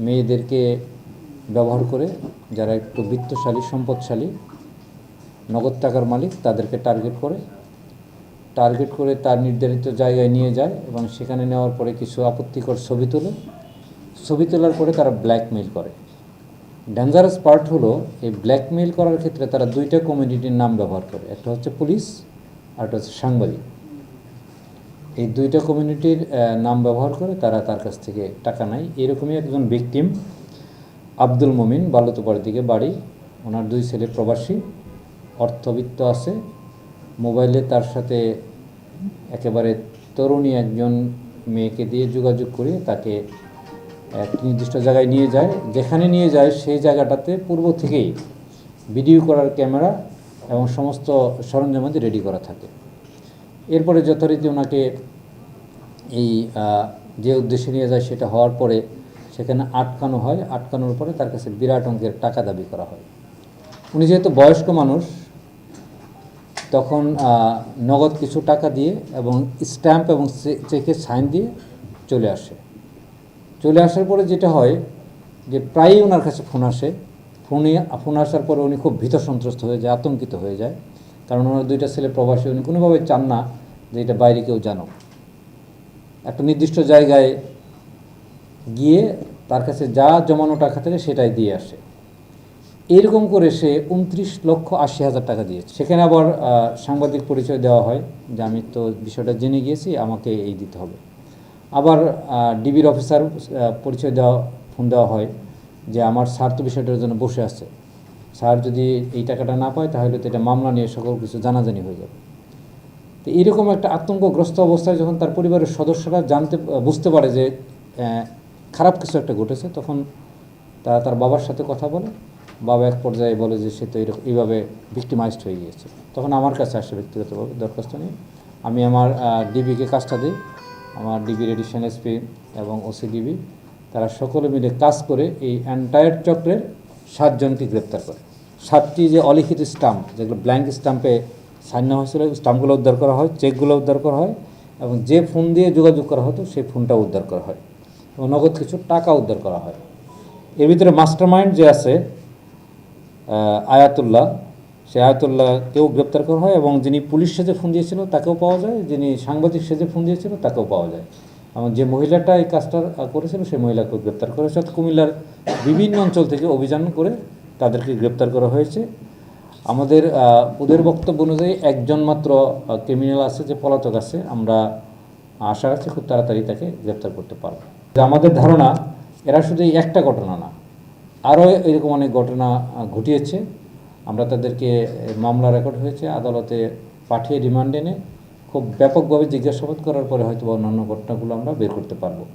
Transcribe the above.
মেয়েদেরকে ব্যবহার করে যারা একটু বিত্তশালী, সম্পদশালী, নগদ টাকার মালিক, তাদেরকে টার্গেট করে। টার্গেট করে তার নির্ধারিত জায়গায় নিয়ে যায় এবং সেখানে নেওয়ার পরে কিছু আপত্তিকর ছবি তোলে। ছবি তোলার পরে তারা ব্ল্যাকমেইল করে। ডেঞ্জারাস পার্ট হলো, এই ব্ল্যাকমেইল করার ক্ষেত্রে তারা দুইটা কমিউনিটির নাম ব্যবহার করে। একটা হচ্ছে পুলিশ আর একটা হচ্ছে সাংবাদিক। এই দুইটা কমিউনিটির নাম ব্যবহার করে তারা তার কাছ থেকে টাকা নেয়। এরকমই একজন ভিকটিম আব্দুল মমিন, বালুতোপাড়ের দিকে বাড়ি। ওনার দুই ছেলে প্রবাসী, অর্থবিত্ত আছে। মোবাইলে তার সাথে একেবারে তরুণী একজন মেয়েকে দিয়ে যোগাযোগ করে তাকে এক নির্দিষ্ট জায়গায় নিয়ে যায়। যেখানে নিয়ে যায় সেই জায়গাটাতে পূর্ব থেকেই ভিডিও করার ক্যামেরা এবং সমস্ত সরঞ্জামাদি রেডি করা থাকে। এরপরে যথারীতি ওনাকে এই যে উদ্দেশ্যে নিয়ে যায় সেটা হওয়ার পরে সেখানে আটকানো হয়। আটকানোর পরে তার কাছে বিরাট অঙ্কের টাকা দাবি করা হয়। উনি যেহেতু বয়স্ক মানুষ, তখন নগদ কিছু টাকা দিয়ে এবং স্ট্যাম্প এবং চে- চেকের সাইন দিয়ে চলে আসে। চলে আসার পরে যেটা হয় যে প্রায়ই ওনার কাছে ফোন আসে। ফোনে ফোন আসার পরে উনি খুব ভীত সন্ত্রস্ত হয়ে যায়, আতঙ্কিত হয়ে যায়। কারণ ওনার দুইটা ছেলে প্রবাসী, উনি কোনোভাবে চান না যে এটা বাইরে কেউ জানুক। একটা নির্দিষ্ট জায়গায় গিয়ে তার কাছে যা জমানো টাকা থাকে সেটাই দিয়ে আসে। এরকম করে সে উনত্রিশ লক্ষ আশি হাজার টাকা দিয়েছে। সেখানে আবার সাংবাদিক পরিচয় দেওয়া হয় যে আমি তো বিষয়টা জেনে গিয়েছি, আমাকে এই দিতে হবে। আবার ডিবির অফিসার পরিচয় দেওয়া, ফোন দেওয়া হয় যে আমার স্যার তো বিষয়টার জন্য বসে আছে। স্যার যদি এই টাকাটা না পায় তাহলে তো এটা মামলা নিয়ে সকল কিছু জানাজানি হয়ে যাবে। তো এরকম একটা আতঙ্কগ্রস্ত অবস্থায় যখন তার পরিবারের সদস্যরা জানতে, বুঝতে পারে যে খারাপ কিছু একটা ঘটেছে, তখন তারা তার বাবার সাথে কথা বলে। বাবা এক পর্যায়ে বলে যে, সে তো এরকম এইভাবে ভিক্টিমাইজড হয়ে গিয়েছে। তখন আমার কাছে আসে ব্যক্তিগতভাবে দরখাস্ত নিয়ে, আমি আমার ডিবিকে কাজটা দিই। আমার ডিবির এডিশন এসপি এবং ওসি ডিবি তারা সকলে মিলে কাজ করে এই অ্যান্টায়ার চক্রের সাতজনকে গ্রেপ্তার করে। সাতটি যে অলিখিত স্টাম্প যেগুলো ব্ল্যাঙ্ক স্টাম্পে সাইন নেওয়া হয়েছিল স্টাম্পগুলো উদ্ধার করা হয়, চেকগুলো উদ্ধার করা হয় এবং যে ফোন দিয়ে যোগাযোগ করা হতো, সেই ফোনটা উদ্ধার করা হয় এবং নগদ কিছু টাকা উদ্ধার করা হয়। এর ভিতরে মাস্টার মাইন্ড যে আছে আয়াতুল্লাহ, সে আয়াতুল্লাহকেও গ্রেপ্তার করা হয় এবং যিনি পুলিশ সেজে ফোন দিয়েছিল তাকেও পাওয়া যায়, যিনি সাংবাদিক সেজে ফোন দিয়েছিল তাকেও পাওয়া যায়। এবং যে মহিলাটা এই কাজটা করেছিল, সেই মহিলাকেও গ্রেপ্তার করা হয়েছে। কুমিল্লার বিভিন্ন অঞ্চল থেকে অভিযান করে তাদেরকে গ্রেপ্তার করা হয়েছে। আমাদের ওদের বক্তব্য অনুযায়ী একজন মাত্র ক্রিমিনাল আছে, যে পলাতক আছে, আমরা আশা রাখছি খুব তাড়াতাড়ি তাকে গ্রেপ্তার করতে পারব। আমাদের ধারণা, এরা শুধু একটা ঘটনা না, আরও এরকম অনেক ঘটনা ঘটিয়েছে। আমরা তাদেরকে মামলা রেকর্ড হয়েছে, আদালতে পাঠিয়ে রিমান্ড এনে খুব ব্যাপকভাবে জিজ্ঞাসাবাদ করার পরে হয়তো অন্যান্য ঘটনাগুলো আমরা বের করতে পারব।